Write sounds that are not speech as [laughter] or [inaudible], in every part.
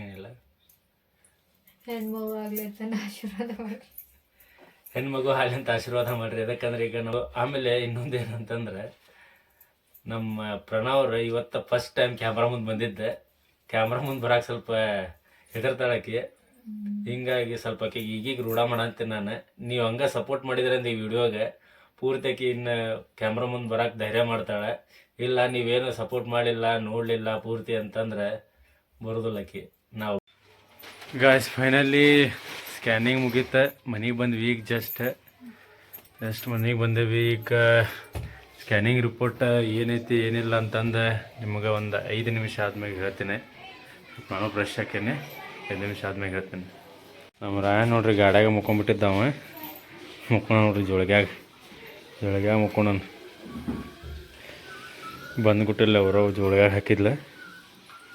ಏನಿಲ್ಲ. ಹೆಣ್ಮಗು ಆಗ್ಲಿ ಅಂತ ಆಶೀರ್ವಾದ ಮಾಡಿ ಹೆಣ್ಮಗು ಹಾಲಿಂತ ಆಶೀರ್ವಾದ ಮಾಡ್ರಿ. ಯಾಕಂದ್ರೆ ಈಗ ನಾವು ಆಮೇಲೆ ಇನ್ನೊಂದೇನಂತಂದ್ರೆ ನಮ್ಮ ಪ್ರಣವ್ರು ಇವತ್ತ ಫಸ್ಟ್ ಟೈಮ್ ಕ್ಯಾಮ್ರಾ ಮುಂದೆ ಬಂದಿದ್ದೆ. ಕ್ಯಾಮ್ರಾ ಮುಂದೆ ಬರಕ್ಕೆ ಸ್ವಲ್ಪ ಹೆದರ್ತಾಳಕಿ ಹಿಂಗಾಗಿ ಸ್ವಲ್ಪ ಈಗೀಗ ರೂಢ ಮಾಡಂತೀನಿ ನಾನು. ನೀವು ಹಂಗ ಸಪೋರ್ಟ್ ಮಾಡಿದ್ರೆ ಈ ವಿಡಿಯೋಗೆ. ಪೂರ್ತಿ ಆಕಿ ಇನ್ನು ಕ್ಯಾಮ್ರಾ ಮುಂದೆ ಬರಕ್ಕೆ ಧೈರ್ಯ ಮಾಡ್ತಾಳೆ. ಇಲ್ಲ ನೀವೇನು ಸಪೋರ್ಟ್ ಮಾಡಿಲ್ಲ ನೋಡಲಿಲ್ಲ ಪೂರ್ತಿ ಅಂತಂದ್ರೆ ಬರೋದಿಲ್ಲ ಆಕಿ. ನಾವು. ಗಾಯ್ಸ್ ಫೈನಲಿ ಸ್ಕ್ಯಾನಿಂಗ್ ಮುಗೀತ. ಮನೆಗೆ ಬಂದ್ವಿ ಈಗ ಜಸ್ಟ್ ಜಸ್ಟ್ ಮನೆಗೆ ಬಂದೇವಿ ಈಗ ಸ್ಕ್ಯಾನಿಂಗ್ ರಿಪೋರ್ಟ್ ಏನೈತಿ, ಏನಿಲ್ಲ ಅಂತಂದು. ನಿಮಗೆ ಒಂದು ಐದು ನಿಮಿಷ ಆದ್ಮೇಲೆ ಹೇಳ್ತೀನಿ. ನಾನು ಬ್ರಷ್ ಹಾಕೇನೆ ಐದು ನಿಮಿಷ ಆದ್ಮೇಲೆ ಹೇಳ್ತೀನಿ. ನಮ್ಮ ರಾಯ ನೋಡ್ರಿ ಗಾಡ್ಯಾಗ ಮುಕ್ಕೊಂಬಿಟ್ಟಿದ್ದಾವ. ಮುಕ್ಕೋಣ ನೋಡ್ರಿ ಜೋಳಿಗ್ಯಾಗ. ಜೋಳಿಗ್ಯಾಗ ಮುಕ್ಕೋಣ ಬಂದ್ಬಿಟ್ಟಿಲ್ಲ ಅವರು ಜೋಳಿಗ್ಯಾಗ ಹಾಕಿದ್ಲ.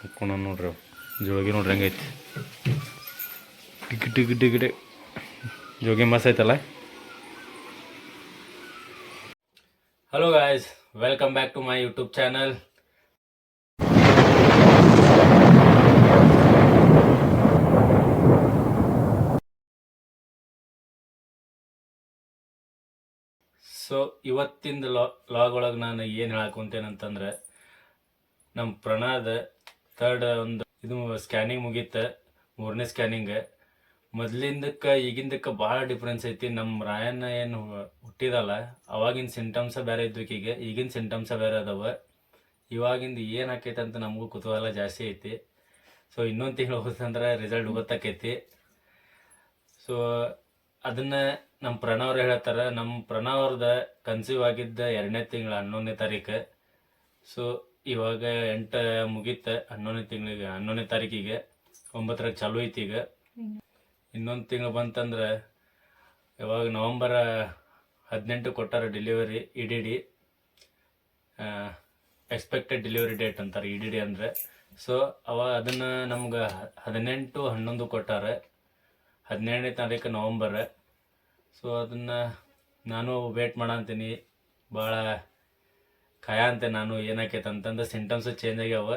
ಮುಕ್ಕೋಣ ನೋಡ್ರಿ ಅವು ಜೋಳಿಗೆ ನೋಡ್ರಿ ಹಂಗೈತಿ. Tick tick tick tick. ಜೋಗಿ ಮಸ್ತ್ ಐತಲ್ಲ? Hello guys welcome back to my YouTube channel so ಇವತ್ತಿಂದ ಲಾ ಲಾಗ್ ಒಳಗೆ ನಾನು ಏನು ಹೇಳಕೊಂತೇನಂತಂದ್ರೆ ನಮ್ಮ ಪ್ರಣಾದ ಥರ್ಡ್ ಒಂದು ಇದು ಸ್ಕ್ಯಾನಿಂಗ್ ಮುಗೀತ, ಮೂರನೇ ಸ್ಕ್ಯಾನಿಂಗ್ ಮೊದ್ಲಿಂದಕ್ಕೆ, ಈಗಿಂದಕ್ಕೆ ಭಾಳ ಡಿಫ್ರೆನ್ಸ್ ಐತಿ. ನಮ್ಮ ರಾಯಣ್ಣ ಏನು ಹುಟ್ಟಿದಲ್ಲ, ಅವಾಗಿನ ಸಿಂಟಮ್ಸ ಬೇರೆ ಇದ್ವು ಈಗ ಈಗಿನ ಸಿಂಟಮ್ಸ ಬೇರೆ ಅದಾವ. ಇವಾಗಿಂದ ಏನು ಆಕೈತೆ ಅಂತ ನಮಗೂ ಕುತೂಹಲ ಜಾಸ್ತಿ ಐತಿ. ಸೊ ಇನ್ನೊಂದು ತಿಂಗಳು ಹೋದಂದ್ರೆ ರಿಸಲ್ಟ್ ಗೊತ್ತಾಕೈತಿ. ಸೊ ಅದನ್ನ ನಮ್ಮ ಪ್ರಣವ್ರು ಹೇಳ್ತಾರೆ. ನಮ್ಮ ಪ್ರಣವ್ರದ ಕನ್ಸೀವ್ ಆಗಿದ್ದ ಎರಡನೇ ತಿಂಗಳ ಹನ್ನೊಂದನೇ ತಾರೀಕು ಸೊ ಇವಾಗ ಎಂಟ ಮುಗೀತ ಹನ್ನೊಂದನೇ ತಿಂಗಳಿಗೆ, ಹನ್ನೊಂದನೇ ತಾರೀಕಿಗೆ, ಒಂಬತ್ತರಾಗ ಚಾಲು ಐತಿ ಈಗ. ಇನ್ನೊಂದು ತಿಂಗಳು ಬಂತಂದ್ರೆ ಯಾವಾಗ ನವಂಬರ ಹದಿನೆಂಟು ಕೊಟ್ಟಾರ delivery E D D expected delivery date ಅಂತಾರೆ ಇ ಡಿ ಡಿ ಅಂದರೆ. ಸೊ ಅವ ಅದನ್ನು ನಮ್ಗೆ ಹದಿನೆಂಟು ಹನ್ನೊಂದು ಕೊಟ್ಟಾರ, ಹದಿನೇಳನೇ ತಾರೀಕು ನವಂಬರ್. ಸೊ ಅದನ್ನು ನಾನು ವೇಟ್ ಮಾಡಂತೀನಿ. ಭಾಳ ಕಾಯ ಅಂತೆ ನಾನು ಏನಾಕೈತೆ ಅಂತಂದು ಸಿಂಟಮ್ಸ್ ಚೇಂಜ್ ಆಗ್ಯಾವ.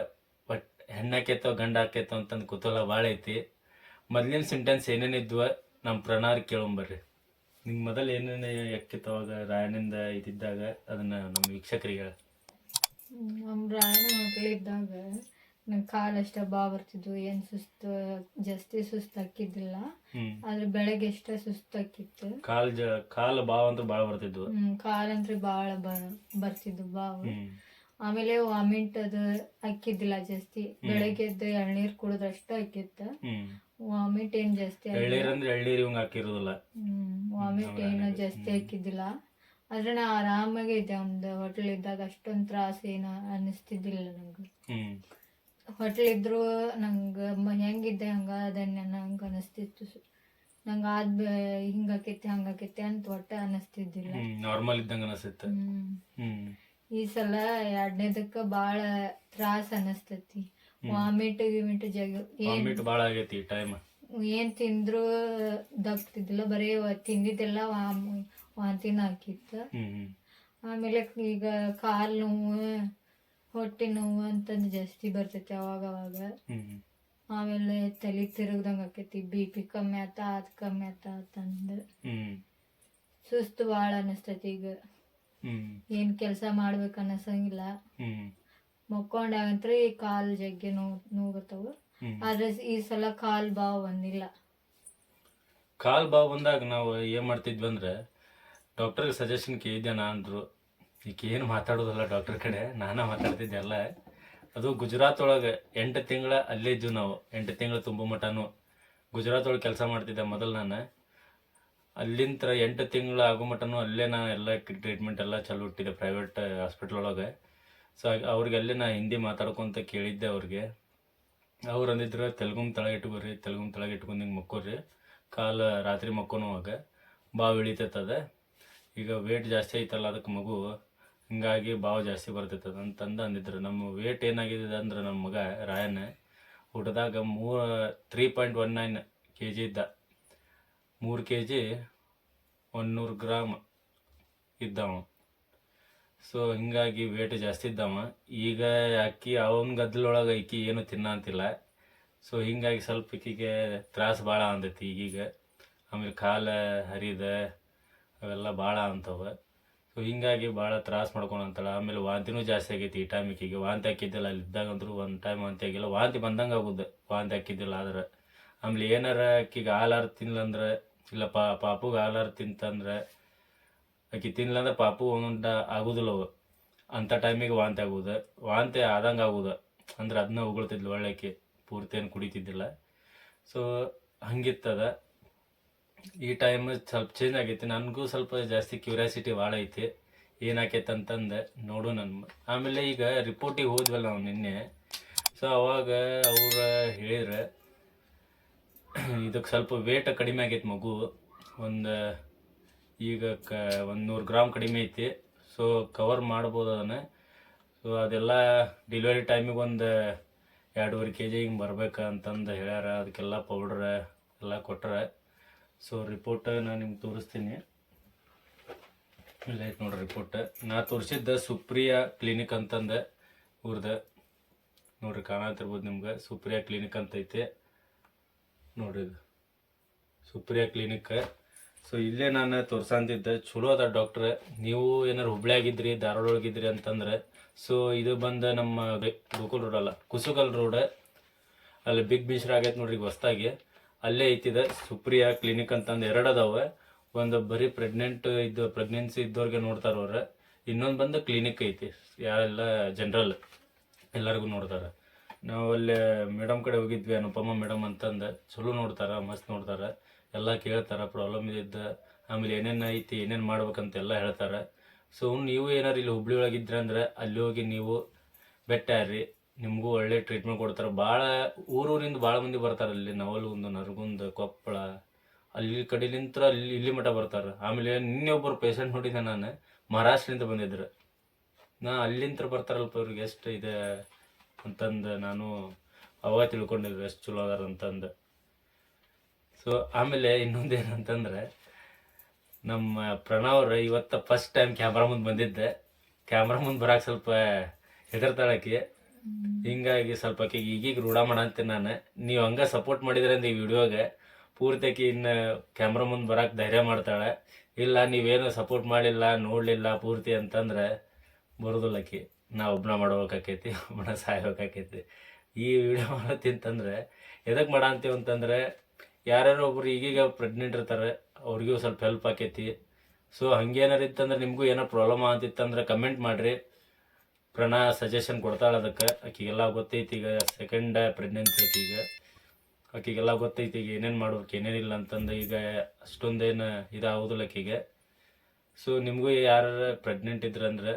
ಬಟ್ ಹೆಣ್ಣಾಕೈತೋ ಗಂಡ ಆಕೈತೋ ಅಂತಂದು ಕುತೂಹಲ ಭಾಳ ಐತಿ. ಮೊದ್ಲಿನ ಸಿಂಟೆನ್ಸ್ ಏನೇನಿದ್ವ ನಮ್ಮ ಪ್ರಣಾರ್ ಕೇಳೊಂಬರ್ರಿ. ನಿಂಗೆ ಮೊದಲು ಏನೇನು ಅವಾಗ ರಾಯನಿಂದ ಇದ್ದಿದ್ದಾಗ ಅದನ್ನ ನಮ್ಮ ವೀಕ್ಷಕರಿಗೆ ಹೇಳ. ನಮ್ಮ ರಾಯಣ ಮಕ್ಕಳಿದ್ದಾಗ ನಂಗೆ ಕಾಲು ಅಷ್ಟೇ ಬಾ ಬರ್ತಿದ್ವು ಏನು ಸುಸ್ತು ಜಾಸ್ತಿ ಸುಸ್ತು ಹಾಕಿದ್ದಿಲ್ಲ. ಹ್ಮ್. ಆದ್ರೆ ಬೆಳಗ್ಗೆ ಎಷ್ಟ ಸುಸ್ತು ಹಾಕಿತ್ತು. ಕಾಲ್ ಜ ಕಾಲು ಬಾವ್ ಅಂತ ಬಾಳ ಬರ್ತಿದ್ವು. ಹ್ಮ್ ಭಾಳ ಬರ್ತಿದ್ವು ಬಾವು. ಹ್ಮ್. ಆಮೇಲೆ ವಾಮಿಂಟ್ ಅದು ಹಾಕಿದ್ದಿಲ್ಲ ಜಾಸ್ತಿ. ಬೆಳಗ್ಗೆ ಎದ್ದು ಎಳ್ನೀರ್ ಕುಡಿದ್ರಷ್ಟ ಹಾಕಿತ್ತ. ಹ್ಮ್. ವಾಮಿಟ್ ಏನ್ ಜಾಸ್ತಿ. ಎಳ್ಳೀರ್ ಅಂದ್ರೆ ಎಳ್ಳೀರ್ ಇವಂಗ ಹಾಕಿರೋದಿಲ್ಲ. ಹ್ಮ್ ವಾಮಿಟ್ ಏನು ಜಾಸ್ತಿ ಹಾಕಿದ್ದಿಲ್ಲ. ಆದ್ರೆ ನಾ ಆರಾಮಾಗೆ ಇದ್ದೆ ಒಂದು ಹೋಟೆಲ್ ಇದ್ದಾಗ ಅಷ್ಟೊಂದ್ ತ್ರಾಸ ಏನ ಅನ್ನಿಸ್ತಿದ್ದಿಲ್ಲ ನಂಗೆ. ಹ್ಮ್. ಹೋಟೆಲ್ ಇದ್ರು ನಂಗೆ ಮ- ಹೆಂಗಿದ್ದೆ ಹಂಗೆ ಅದನ್ನ ನಂಗೆ ಅನಿಸ್ತಿತ್ತು. ನಂಗೆ ಆದ್ ಹಿಂಗಾಕೈತಿ ಹಂಗಾಕೈತಿ ಅಂತ ಒಟ್ಟ ಅನಿಸ್ತಿದ್ದಿಲ್ಲ. ನಾರ್ಮಲ್ ಇದ್ದಂಗೆ ಅನಿಸುತ್ತೆ ಈ ಸಲ ಎರಡನೇದಕ್ಕೆ ಭಾಳ ತ್ರಾಸ ಅನಿಸ್ತತಿ. ವಾಮಿಟ್ ಗಿಮಿಟ್ ಜಗ ಏನ್ ವಾಮಿಟ್ ಭಾಳ ಆಗೈತಿ ಟೈಮ್ ಏನ್ ತಿಂದ್ರು ದಪ್ತಿದ್ದಿಲ್ಲ ಬರೀ ತಿಂದಿದ್ದೆಲ್ಲ ವಾಮ್ ವಾಂತಿನ ಹಾಕಿತ್ತು. ಆಮೇಲೆ ಈಗ ಕಾಲು ನೋವು ಹೊಟ್ಟೆ ನೋವು ಅಂತಂದು ಜಾಸ್ತಿ ಬರ್ತೈತಿ ಅವಾಗ ಅವಾಗ. ಆಮೇಲೆ ತಲೆ ತಿರುಗ್ದಂಗ ಆಕೈತಿ ಬಿ ಪಿ ಕಮ್ಮಿ ಆತ ಅದ್ ಕಮ್ಮಿ ಆತ ಅಂತಂದು. ಸುಸ್ತು ಭಾಳ ಅನಿಸ್ತೈತಿ ಈಗ. ಏನು ಕೆಲಸ ಮಾಡ್ಬೇಕು ಅನ್ನಸಂಗಿಲ್ಲ ಮಕ್ಕೊಂಡಾಗಂತ್ರ ಈ ಕಾಲ್ ಜಗ್ಗೆ ನೋವು ನೋವು ಬರ್ತಾವ ಆದ್ರೆ ಈ ಸಲ ಕಾಲ್ ಬಾವು ಬಂದಿಲ್ಲ. ಕಾಲ್ ಬಾವು ಬಂದಾಗ ನಾವು ಏನ್ ಮಾಡ್ತಿದ್ವಿ ಅಂದ್ರೆ ಡಾಕ್ಟರ್ ಸಜೆಷನ್ ಕೇಳಿದ್ದೆ ನಾ ಅಂದ್ರು. ಈಗ ಏನು ಮಾತಾಡೋದಲ್ಲ ಡಾಕ್ಟರ್ ಕಡೆ, ನಾನೇ ಮಾತಾಡ್ತಿದ್ದೆ ಎಲ್ಲ. ಅದು ಗುಜರಾತ್ ಒಳಗೆ ಎಂಟು ತಿಂಗಳ ಅಲ್ಲೇ ಇದ್ವಿ ನಾವು. ಎಂಟು ತಿಂಗಳು ತುಂಬ ಮಟನು ಗುಜರಾತ್ ಒಳಗೆ ಕೆಲಸ ಮಾಡ್ತಿದ್ದೆ ಮೊದಲು ನಾನು. ಅಲ್ಲಿಂದ ಎಂಟು ತಿಂಗಳು ಆಗೋ ಮಟನು ಅಲ್ಲೇ ನಾನು ಎಲ್ಲ ಟ್ರೀಟ್ಮೆಂಟ್ ಎಲ್ಲ ಚಲೋ ಇಟ್ಟಿದ್ದೆ ಪ್ರೈವೇಟ್ ಹಾಸ್ಪಿಟ್ಲ್ ಒಳಗೆ. ಸೊ ಅವ್ರಿಗೆ ಅಲ್ಲೇ ನಾನು ಹಿಂದಿ ಮಾತಾಡ್ಕೊಂತ ಕೇಳಿದ್ದೆ ಅವ್ರಿಗೆ. ಅವ್ರು ಅಂದಿದ್ರು, ತೆಲುಗುಮ್ ತಳಗೆ ಇಟ್ಕೋರಿ, ತೆಲುಗುಮ್ ತಳಗ ಇಟ್ಕೊಂಡು ಹಿಂಗೆ ಮಕ್ಕೋರಿ. ಕಾಲ ರಾತ್ರಿ ಮಕ್ಕೋನುವಾಗ ಬಾವು ಇಳಿತೈತದ ಈಗ ವೇಟ್ ಜಾಸ್ತಿ ಐತಲ್ಲ ಅದಕ್ಕೆ ಮಗು ಹಿಂಗಾಗಿ ಭಾವ ಜಾಸ್ತಿ ಬರ್ತೈತದ ಅಂತಂದು ಅಂದಿದ್ರು. ನಮ್ಮ ವೇಟ್ ಏನಾಗಿದೆ ಅಂದ್ರೆ ನಮ್ಮ ಮಗ ರಾಯನ್ ಊಟದಾಗ ಮೂ three point one nine K G ಇದ್ದ. ಮೂರು ಕೆ ಜಿ ಒನ್ನೂರು ಗ್ರಾಮ್ ಇದ್ದವ ಸೊ ಹಿಂಗಾಗಿ ವೇಟ್ ಜಾಸ್ತಿ ಇದ್ದವ ಈಗ ಅಕ್ಕಿ ಅವನ ಗದ್ದಲೊಳಗೆ ಅಕ್ಕಿ ಏನು ತಿನ್ನ ಅಂತಿಲ್ಲ. ಸೊ ಹಿಂಗಾಗಿ ಸ್ವಲ್ಪ ಇಕ್ಕಿಗೆ ತ್ರಾಸ ಭಾಳ ಅಂದೈತಿ. ಈಗೀಗ ಆಮೇಲೆ ಕಾಲ ಹರಿದ ಅವೆಲ್ಲ ಭಾಳ ಅಂತವ. ಸೊ ಹಿಂಗಾಗಿ ಭಾಳ ತ್ರಾಸ ಮಾಡ್ಕೊಂಡಂತಾಳ ಆಮೇಲೆ ವಾಂತಿನೂ ಜಾಸ್ತಿ ಆಗೈತಿ ಈ ಟೈಮಿಗೆ ಈಗ ವಾಂತಿ ಹಾಕಿದ್ದಿಲ್ಲ, ಅಲ್ಲಿ ಇದ್ದಾಗಂದ್ರೂ ಒಂದು ಟೈಮ್ ವಾಂತಿ ಆಗಿಲ್ಲ. ವಾಂತಿ ಬಂದಂಗೆ ಆಗುದು, ವಾಂತಿ ಹಾಕಿದ್ದಿಲ್ಲ ಆದ್ರೆ. ಆಮೇಲೆ ಏನಾರ ಆಕಿಗೆ ಹಾಲಾರು ತಿನ್ಲಂದ್ರೆ ಇಲ್ಲ ಪಾ ಪಾಪುಗೆ ಹಾಲಾರು ತಿಂತಂದ್ರೆ, ಆಕಿ ತಿನ್ಲಂದ್ರೆ ಪಾಪು ಒಂದೊಂದು ಆಗುದಿಲ್ಲ ಅವು. ಅಂಥ ಟೈಮಿಗೆ ವಾಂತಿ ಆಗುದು. ವಾಂತಿ ಆದಂಗೆ ಆಗುದು. ಅಂದ್ರೆ ಅದನ್ನ ಉಗುಳ್ತಿದ್ಲು ಒಳ್ಳೆಕಿ ಪೂರ್ತಿ ಏನು ಕುಡಿತಿದ್ದಿಲ್ಲ. ಸೊ ಹಂಗಿತ್ತದ. ಈ ಟೈಮ್ ಸ್ವಲ್ಪ ಚೇಂಜ್ ಆಗೈತಿ. ನನಗೂ ಸ್ವಲ್ಪ ಜಾಸ್ತಿ ಕ್ಯೂರಿಯಾಸಿಟಿ ಭಾಳ ಐತಿ. ಏನಾಕೈತೆ ಅಂತಂದು ನೋಡು ನನ್ನ ಆಮೇಲೆ ಈಗ ರಿಪೋರ್ಟಿಗೆ ಹೋದ್ವಲ್ಲ ನಾವು ನಿನ್ನೆ. ಸೊ ಅವಾಗ ಅವ್ರು ಹೇಳಿದ್ರೆ [clears throat] ಇದಕ್ಕೆ ಸ್ವಲ್ಪ ವೇಟ್ ಕಡಿಮೆ ಆಗೈತೆ ಮಗು. ಒಂದು, ಈಗ ಕ, ಒಂದು ನೂರು ಗ್ರಾಮ್ ಕಡಿಮೆ ಐತಿ. ಸೊ ಕವರ್ ಮಾಡ್ಬೋದು ಅದನ್ನು. ಸೊ ಅದೆಲ್ಲ ಡೆಲಿವರಿ ಟೈಮಿಗೆ ಒಂದು ಎರಡೂವರೆ ಕೆ ಜಿ ಹಿಂಗೆ ಬರ್ಬೇಕು ಅಂತಂದು ಹೇಳ್ಯಾರ. ಅದಕ್ಕೆಲ್ಲ ಪೌಡ್ರ್ ಎಲ್ಲ ಕೊಟ್ರೆ. ಸೊ ರಿಪೋರ್ಟ್ ನಾನು ನಿಮ್ಗೆ ತೋರಿಸ್ತೀನಿ. ಇಲ್ಲ ಐತೆ ನೋಡ್ರಿ ರಿಪೋರ್ಟ್ ನಾ ತೋರಿಸಿದ್ದ ಸುಪ್ರಿಯಾ ಕ್ಲಿನಿಕ್ ಅಂತಂದ ಊರ್ದ. ನೋಡ್ರಿ ಕಾಣತಿರ್ಬೋದು ನಿಮ್ಗೆ. ಸುಪ್ರಿಯಾ ಕ್ಲಿನಿಕ್ ಅಂತ ಐತೆ. ನೋಡ್ರಿ ಇದು. ಸುಪ್ರಿಯಾ ಕ್ಲಿನಿಕ್ ಸೊ ಇಲ್ಲೇ ನಾನು ತೋರ್ಸಂತಿದ್ದೆ ಚಲೋ ಅದ ಡಾಕ್ಟ್ರ್ ನೀವು ಏನಾರು ಹುಬ್ಳ್ಯಾಗಿದ್ರಿ ಧಾರವಾಡೊಳಗಿದ್ರಿ ಅಂತಂದ್ರೆ ಸೊ ಇದು ಬಂದ ನಮ್ಮ ಗೋಕುಲ್ ರೋಡ್ ಅಲ್ಲ. ಕುಸುಗಲ್ ರೋಡ್ ಅಲ್ಲಿ ಬಿಗ್ ಬೀಚ್ರ ಆಗೈತೆ ನೋಡ್ರಿ ಹೊಸ್ದಾಗಿ. ಅಲ್ಲೇ ಐತಿದೆ ಸುಪ್ರಿಯಾ ಕ್ಲಿನಿಕ್ ಅಂತಂದು ಎರಡು ಅದಾವೆ. ಒಂದು ಬರೀ ಪ್ರೆಗ್ನೆಂಟ್ ಇದ್ದು ಪ್ರೆಗ್ನೆನ್ಸಿ ಇದ್ದವ್ರಿಗೆ ನೋಡ್ತಾರ ಅವ್ರ. ಇನ್ನೊಂದು ಬಂದು ಕ್ಲಿನಿಕ್ ಐತಿ. ಯಾರೆಲ್ಲ ಜನರಲ್ ಎಲ್ಲರಿಗೂ ನೋಡ್ತಾರೆ. ನಾವು ಅಲ್ಲಿ ಮೇಡಮ್ ಕಡೆ ಹೋಗಿದ್ವಿ, ಅನುಪಮ ಮೇಡಮ್ ಅಂತಂದು. ಚಲೋ ನೋಡ್ತಾರ, ಮಸ್ತ್ ನೋಡ್ತಾರ. ಎಲ್ಲ ಕೇಳ್ತಾರೆ ಪ್ರಾಬ್ಲಮ್ ಇದ್ದ. ಆಮೇಲೆ ಏನೇನು ಐತಿ, ಏನೇನು ಮಾಡ್ಬೇಕಂತ ಎಲ್ಲ ಹೇಳ್ತಾರೆ. ಸೊ ನೀವು ಏನಾರು ಇಲ್ಲಿ ಹುಬ್ಳಿ ಒಳಗಿದ್ರೆ ಅಂದ್ರೆ ಅಲ್ಲಿ ಹೋಗಿ ನೀವು ಬೆಟ್ಟಾರ್ರಿ ನಿಮಗೂ ಒಳ್ಳೆ ಟ್ರೀಟ್ಮೆಂಟ್ ಕೊಡ್ತಾರೆ. ಭಾಳ ಊರೂರಿಂದ ಭಾಳ ಮಂದಿ ಬರ್ತಾರೆ ಅಲ್ಲಿ. ನವಲಗುಂದ, ನರಗುಂದ, ಕೊಪ್ಪಳ. ಅಲ್ಲಿ ಕಡೆಲಿಂತ್ರ ಅಲ್ಲಿ ಇಲ್ಲಿ ಮಠ ಬರ್ತಾರೆ. ಆಮೇಲೆ ನಿನ್ನೆ ಒಬ್ಬರು ಪೇಷಂಟ್ ನೋಡಿದ್ದೆ ನಾನು. ಮಹಾರಾಷ್ಟ್ರದಿಂದ ಬಂದಿದ್ರು. ನಾ ಅಲ್ಲಿಂತ್ರ ಬರ್ತಾರಲ್ಪ ಅವ್ರಿಗೆ ಎಷ್ಟು ಇದೆ ಅಂತಂದು ನಾನು ಅವಾಗ ತಿಳ್ಕೊಂಡಿದ್ರು ಎಷ್ಟು ಚಲೋ ಅದಾರ ಅಂತಂದು. ಸೊ ಆಮೇಲೆ ಇನ್ನೊಂದು ಏನಂತಂದ್ರೆ ನಮ್ಮ ಪ್ರಣವ್ರು ಇವತ್ತ ಫಸ್ಟ್ ಟೈಮ್ ಕ್ಯಾಮ್ರಾ ಮುಂದೆ ಬಂದಿದ್ದೆ. ಕ್ಯಾಮ್ರಾ ಮುಂದೆ ಬರೋಕೆ ಸ್ವಲ್ಪ ಹೆದರ್ತಾಳಕಿ ಹಿಂಗಾಗಿ ಸ್ವಲ್ಪ ಆಕೆಗೆ ಈಗೀಗ ರೂಢ ಮಾಡಂತೀನಿ ನಾನು. ನೀವು ಹಂಗೆ ಸಪೋರ್ಟ್ ಮಾಡಿದ್ರೆ ಈ ವಿಡಿಯೋಗೆ ಪೂರ್ತಿ ಆಕೆ ಇನ್ನು ಕ್ಯಾಮ್ರಾ ಮುಂದೆ ಬರೋಕೆ ಧೈರ್ಯ ಮಾಡ್ತಾಳೆ. ಇಲ್ಲ, ನೀವೇನು ಸಪೋರ್ಟ್ ಮಾಡಿಲ್ಲ, ನೋಡಲಿಲ್ಲ ಪೂರ್ತಿ ಅಂತಂದ್ರೆ ಬರೋದಿಲ್ಲ ಆಕಿ. ನಾ ಒಬ್ಬನ ಮಾಡ್ಬೇಕಾಕೈತಿ ಒಬ್ಬನ ಸಾಯ್ಬೇಕಾಕೈತಿ. ಈ ವಿಡಿಯೋ ಮಾಡತ್ತಿಂತಂದ್ರೆ ಎದಕ್ಕೆ ಮಾಡಂತೀವಿ ಅಂತಂದ್ರೆ ಯಾರ್ಯಾರು ಒಬ್ರು ಈಗೀಗ ಪ್ರೆಗ್ನೆಂಟ್ ಇರ್ತಾರೆ, ಅವ್ರಿಗೂ ಸ್ವಲ್ಪ ಹೆಲ್ಪ್ ಆಕೈತಿ. ಸೊ ಹಂಗೇನಾರು ಇತ್ತಂದ್ರೆ ನಿಮಗೂ ಏನೋ ಪ್ರಾಬ್ಲಮ್ ಆಗ್ತಿತ್ತಂದ್ರೆ ಕಮೆಂಟ್ ಮಾಡ್ರಿ. ಪ್ರಣಾ ಸಜೆಷನ್ ಕೊಡ್ತಾಳೆ ಅದಕ್ಕೆ. ಆಕಿಗೆಲ್ಲ ಗೊತ್ತೈತಿ ಈಗ ಸೆಕೆಂಡ್ ಪ್ರೆಗ್ನೆನ್ಸಿ ಐತಿ ಈಗ. ಆಕಿಗೆಲ್ಲ ಗೊತ್ತೈತಿ ಈಗ ಏನೇನು ಮಾಡ್ಬೇಕು ಏನೇನಿಲ್ಲ ಅಂತಂದು ಈಗ ಅಷ್ಟೊಂದೇನು ಇದಾಗೋದಿಲ್ಲ ಆಕಿಗೆ. ಸೊ ನಿಮಗೂ ಯಾರು ಪ್ರೆಗ್ನೆಂಟ್ ಇದ್ರಂದ್ರೆ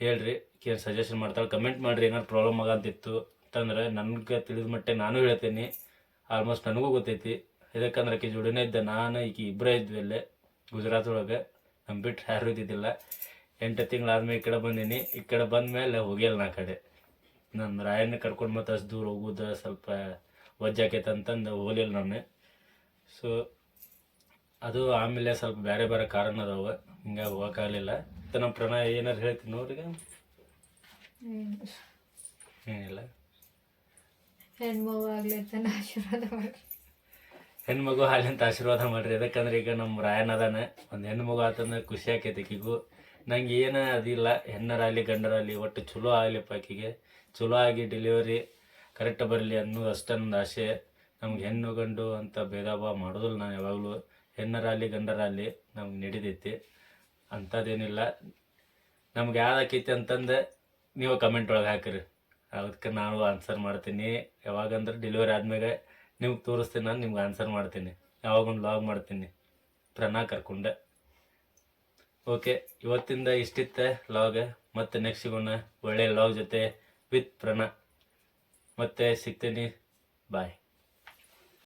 ಹೇಳ್ರಿ ಕೇರ್ ಸಜೆಷನ್ ಮಾಡ್ತಾಳೆ ಕಮೆಂಟ್ ಮಾಡಿರಿ ಏನಾರು ಪ್ರಾಬ್ಲಮ್ ಆಗಂತಿತ್ತು ಅಂತಂದ್ರೆ ನನ್ಗೆ ತಿಳಿದ ಮಟ್ಟೆ ನಾನು ಹೇಳ್ತೀನಿ. ಆಲ್ಮೋಸ್ಟ್ ನನಗೂ ಗೊತ್ತೈತಿ. ಇದಕ್ಕಂದ್ರೆ ಆಕೆ ಜೋಡಿನೇ ಇದ್ದೆ, ನಾನು ಈಕಿ ಇಬ್ಬರೇ ಇದ್ವಿ ಅಲ್ಲೇ ಗುಜರಾತ್ ಒಳಗೆ. ನಮ್ಮ ಬಿಟ್ಟು ಯಾರೂ ಇದ್ದಿದ್ದಿಲ್ಲ. ಎಂಟು ತಿಂಗಳಾದ್ಮೇಲೆ ಈ ಕಡೆ ಬಂದೀನಿ. ಈ ಕಡೆ ಬಂದ್ಮೇಲೆ ಹೋಗಿಲ್ಲ ನಾ ಕಡೆ. ನನ್ನ ರಾಯನ್ನ ಕರ್ಕೊಂಡು ಮತ್ತೆ ಅಷ್ಟು ದೂರ ಹೋಗೋದು ಸ್ವಲ್ಪ ವಜ್ಜಾಕೈತೆ ಅಂತಂದು ಹೋಗಲಿಲ್ಲ ನಾನು. ಸೊ ಅದು ಆಮೇಲೆ ಸ್ವಲ್ಪ ಬೇರೆ ಬೇರೆ ಕಾರಣ ಅದಾವ. ಹಿಂಗಾಗಿ ಹೋಗೋಕ್ಕಾಗಲಿಲ್ಲ ಮತ್ತು ನಮ್ಮ ಪ್ರಣಯ ಏನಾರು ಹೇಳ್ತೀನಿ ಅವ್ರಿಗೆ? ಏನಿಲ್ಲ. ಹೆಣ್ಮಗು ಅಂತ ಆಶೀರ್ವಾದ ಮಾಡಿ ಹೆಣ್ಮಗು ಹಾಲಿಂತ ಆಶೀರ್ವಾದ ಮಾಡ್ರಿ. ಯಾಕಂದ್ರೆ ಈಗ ನಮ್ಮ ರಾಯನ್ ಅದಾನೆ. ಒಂದು ಹೆಣ್ಮಗು ಆತಂದ್ರೆ ಖುಷಿ ಆಕೈತಿ ಆಕಿಗೂ ನಂಗೆ ಏನು ಅದಿಲ್ಲ. ಹೆಣ್ಣರಾಗಲಿ, ಗಂಡರಾಗಲಿ, ಒಟ್ಟು ಚಲೋ ಆಗಲಿ ಪಾಕಿಗೆ. ಚಲೋ ಆಗಿ ಡೆಲಿವರಿ ಕರೆಕ್ಟ್ ಬರಲಿ ಅನ್ನೋದು ಅಷ್ಟೊಂದು ಆಸೆ. ನಮ್ಗೆ ಹೆಣ್ಣು, ಗಂಡು ಅಂತ ಭೇದ ಭಾವ ಮಾಡೋದಿಲ್ಲ ನಾನು ಯಾವಾಗಲೂ. ಹೆಣ್ಣರಾಗಲಿ, ಗಂಡರಾಗಲಿ ನಮ್ಗೆ ನಡೀತೈತಿ. ಅಂಥದ್ದೇನಿಲ್ಲ. ನಮ್ಗೆ ಯಾವ್ದಾಕೈತಿ ಅಂತಂದು ನೀವು ಕಮೆಂಟ್ ಒಳಗೆ ಹಾಕಿರಿ. ಅದಕ್ಕೆ ನಾನು ಆನ್ಸರ್ ಮಾಡ್ತೀನಿ. ಯಾವಾಗಂದ್ರೆ ಡೆಲಿವರಿ ಆದ್ಮೇಲೆ ನಿಮ್ಗೆ ತೋರಿಸ್ತೀನಿ ನಾನು, ನಿಮ್ಗೆ ಆನ್ಸರ್ ಮಾಡ್ತೀನಿ. ಯಾವಾಗೊಂದು ಲಾಗ್ ಮಾಡ್ತೀನಿ. ಪ್ರಣಾ ಕರ್ಕೊಂಡೆ. ಓಕೆ ಇವತ್ತಿಂದ ಇಷ್ಟಿತ್ತೆ ಲಾಗ್ ಮತ್ತೆ ನೆಕ್ಸ್ಟ್ ಸಿಗೋಣ ಒಳ್ಳೆ ಲಾಗ್ ಜೊತೆ ವಿತ್ ಪ್ರಣ. ಮತ್ತೆ ಸಿಗ್ತೀನಿ. ಬಾಯ್